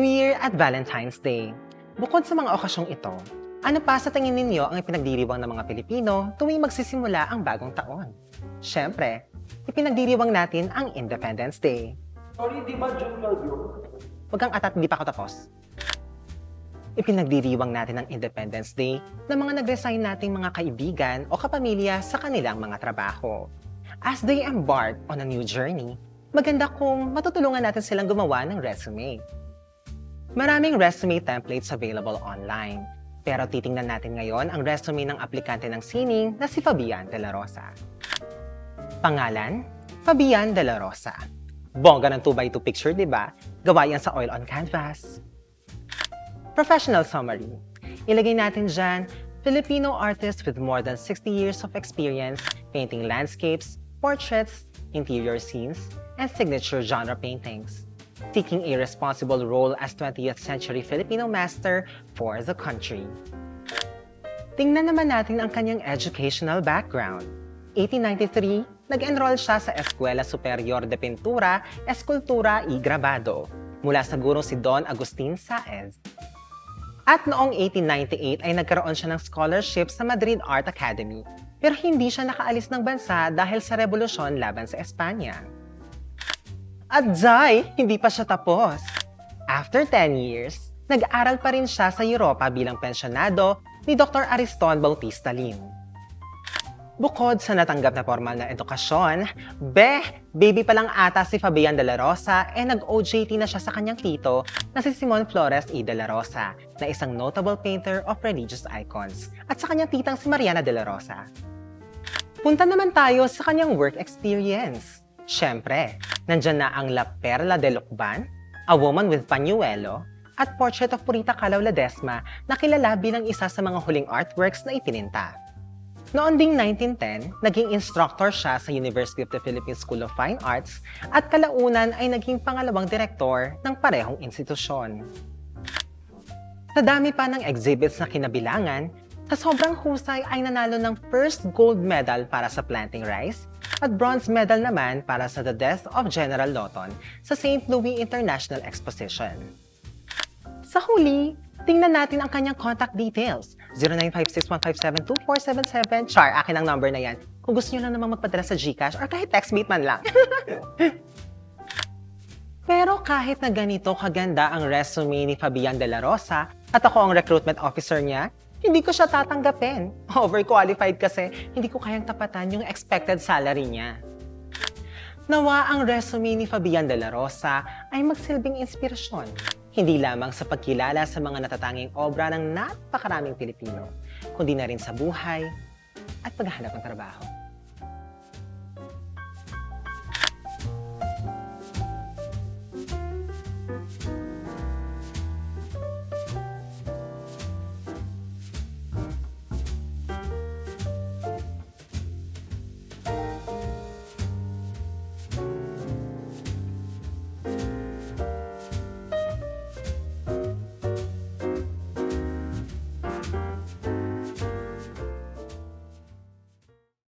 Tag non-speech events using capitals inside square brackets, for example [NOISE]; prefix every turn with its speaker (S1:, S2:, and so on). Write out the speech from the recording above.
S1: Year at Valentine's Day. Bukod sa mga okasyong ito, ano pa sa tingin ninyo ang ipinagdiriwang ng mga Pilipino tuwing magsisimula ang bagong taon? Siyempre, ipinagdiriwang natin ang Independence Day.
S2: Sorry, di ba June 12 yun?
S1: Huwag kang atat, hindi pa ako tapos. Ipinagdiriwang natin ang Independence Day ng mga nag-resign nating mga kaibigan o kapamilya sa kanilang mga trabaho. As they embark on a new journey, maganda kung matutulungan natin silang gumawa ng resume. Maraming resume templates available online. Pero titingnan natin ngayon ang resume ng aplikante ng sining na si Fabian De La Rosa. Pangalan, Fabian De La Rosa. Bongga ng 2x2 picture, di ba? Gawa yan sa oil on canvas. Professional summary. Ilagay natin dyan, Filipino artist with more than 60 years of experience painting landscapes, portraits, interior scenes, and signature genre paintings. Taking a responsible role as 20th century Filipino master for the country. Tingnan naman natin ang kanyang educational background. 1893, nag-enroll siya sa Escuela Superior de Pintura, Eskultura y Grabado mula sa guro si Don Agustin Saez. At noong 1898 ay nagkaroon siya ng scholarship sa Madrid Art Academy pero hindi siya nakaalis ng bansa dahil sa revolusyon laban sa Espanya. At Zay, hindi pa siya tapos. After 10 years, nag-aral pa rin siya sa Europa bilang pensyonado ni Dr. Ariston Bautista Lim. Bukod sa natanggap na formal na edukasyon, be, baby pa lang ata si Fabian de la Rosa eh nag-OJT na siya sa kanyang tito na si Simon Flores E. de la Rosa na isang notable painter of religious icons at sa kanyang titang si Mariana de la Rosa. Punta naman tayo sa kanyang work experience. Siyempre, nandyan na ang La Perla de Lucban, A Woman with Pañuelo, at Portrait of Purita Calaw Ledesma na kilala bilang isa sa mga huling artworks na ipininta. Noon ding 1910, naging instructor siya sa University of the Philippines School of Fine Arts at kalaunan ay naging pangalawang direktor ng parehong institusyon. Sa dami pa ng exhibits na kinabilangan, sa sobrang husay ay nanalo ng first gold medal para sa planting rice at bronze medal naman para sa The Death of General Lawton sa St. Louis International Exposition. Sa huli, tingnan natin ang kanyang contact details. 0956-157-2477. Char, akin ang number na yan. Kung gusto nyo lang namang magpadala sa Gcash or kahit textmate man lang. [LAUGHS] Pero kahit na ganito kaganda ang resume ni Fabian De La Rosa at ako ang recruitment officer niya, hindi ko siya tatanggapin. [LAUGHS] Overqualified kasi hindi ko kayang tapatan yung expected salary niya. Nawa ang resume ni Fabian De La Rosa ay magsilbing inspirasyon, hindi lamang sa pagkilala sa mga natatanging obra ng napakaraming Pilipino, kundi na rin sa buhay at paghahanap ng trabaho.